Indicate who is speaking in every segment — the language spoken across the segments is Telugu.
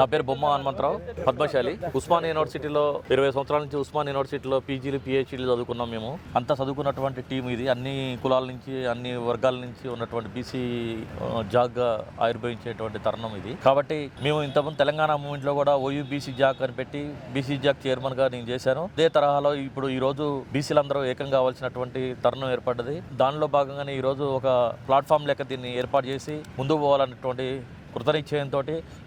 Speaker 1: నా పేరు బొమ్మ హనుమంతరావు పద్మశాలి. ఉస్మాన్ యూనివర్సిటీలో ఇరవై సంవత్సరాల నుంచి ఉస్మాన్ యూనివర్సిటీలో పీజీలు పిహెచ్డీలు చదువుకున్నాం మేము. అంతా చదువుకున్నటువంటి టీం ఇది. అన్ని కులాల నుంచి అన్ని వర్గాల నుంచి ఉన్నటువంటి బీసీ జాగ్గా ఆవిర్భవించేటువంటి తరుణం ఇది. కాబట్టి మేము ఇంతకుముందు తెలంగాణ మూమెంట్లో కూడా ఓయూ బీసీ జాగ్ అని పెట్టి బీసీ జాగ్ చైర్మన్గా నేను చేశాను. అదే తరహాలో ఇప్పుడు ఈరోజు బీసీలందరూ ఏకం కావాల్సినటువంటి తరుణం ఏర్పడ్డది. దానిలో భాగంగానే ఈ రోజు ఒక ప్లాట్ఫామ్ లెక్క దీన్ని ఏర్పాటు చేసి ముందుకు పోవాలన్నటువంటి కృతనిశ్చయంతో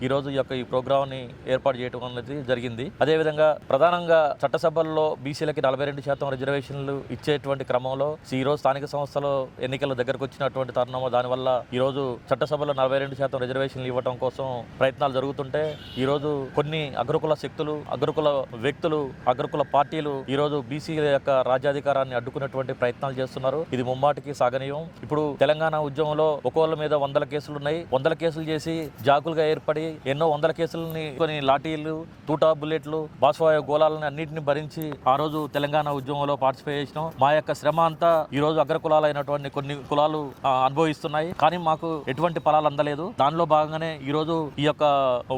Speaker 1: ఈరోజు ఈ యొక్క ఈ ప్రోగ్రామ్ని ఏర్పాటు చేయడం అనేది జరిగింది. అదేవిధంగా ప్రధానంగా చట్టసభల్లో బీసీలకి నలభై రెండు శాతం రిజర్వేషన్లు ఇచ్చేటువంటి క్రమంలో ఈ రోజు స్థానిక సంస్థలు ఎన్నికల దగ్గరకు వచ్చినటువంటి తరుణము దానివల్ల ఈరోజు చట్టసభలో నలభై రెండు శాతం రిజర్వేషన్లు ఇవ్వడం కోసం ప్రయత్నాలు జరుగుతుంటే ఈ రోజు కొన్ని అగ్రకుల శక్తులు అగ్రకుల వ్యక్తులు అగ్రకుల పార్టీలు ఈరోజు బీసీల యొక్క రాజ్యాధికారాన్ని అడ్డుకునేటువంటి ప్రయత్నాలు చేస్తున్నారు. ఇది ముమ్మాటికి సాగనీయం. ఇప్పుడు తెలంగాణ ఉద్యమంలో ఒక్కోళ్ళ మీద వందల కేసులు ఉన్నాయి వందల కేసులు చేసి జాకులుగా ఏర్పడి ఎన్నో వందల కేసులని కొన్ని లాఠీలు తూటా బుల్లెట్లు బాష్పాయ గోళాలని అన్నింటిని భరించి ఆ రోజు తెలంగాణ ఉద్యమంలో పార్టిసిపేట్ చేసినాం. మా యొక్క శ్రమ అంతా ఈ రోజు అగ్ర కులాలైనటువంటి కొన్ని కులాలు అనుభవిస్తున్నాయి. కానీ మాకు ఎటువంటి ఫలాలు అందలేదు. దానిలో భాగంగానే ఈ రోజు ఈ యొక్క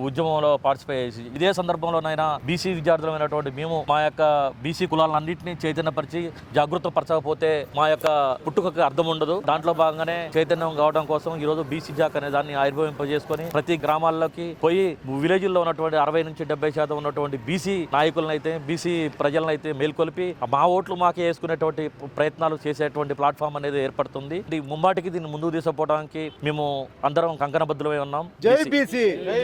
Speaker 1: ఉద్యమంలో పార్టిసిపేట్ చేసి ఇదే సందర్భంలోనైనా బీసీ విద్యార్థులమైనటువంటి మేము మా యొక్క బీసీ కులాలన్నింటినీ చైతన్యపరిచి జాగృత పరచకపోతే మా యొక్క పుట్టుకకు అర్థం ఉండదు. దాంట్లో భాగంగానే చైతన్యం కావడం కోసం ఈ రోజు బీసీ జాక్ అనే దాన్ని ఆవిర్భవింపజేసుకుని ప్రతి గ్రామాల్లోకి పోయి విలేజ్లో ఉన్నటువంటి అరవై నుంచి డెబ్బై శాతం ఉన్నటువంటి బీసీ నాయకులను అయితే బీసీ ప్రజలను అయితే మేల్కొల్పి మా ఓట్లు మాకే వేసుకునేటువంటి ప్రయత్నాలు చేసేటువంటి ప్లాట్ఫామ్ అనేది ఏర్పడుతుంది. ఇది ముమ్మాటికి దీన్ని ముందుకు తీసుకుపోవడానికి మేము అందరం కంకణబద్ధులమై ఉన్నాం.
Speaker 2: జై బీసీ.
Speaker 1: జై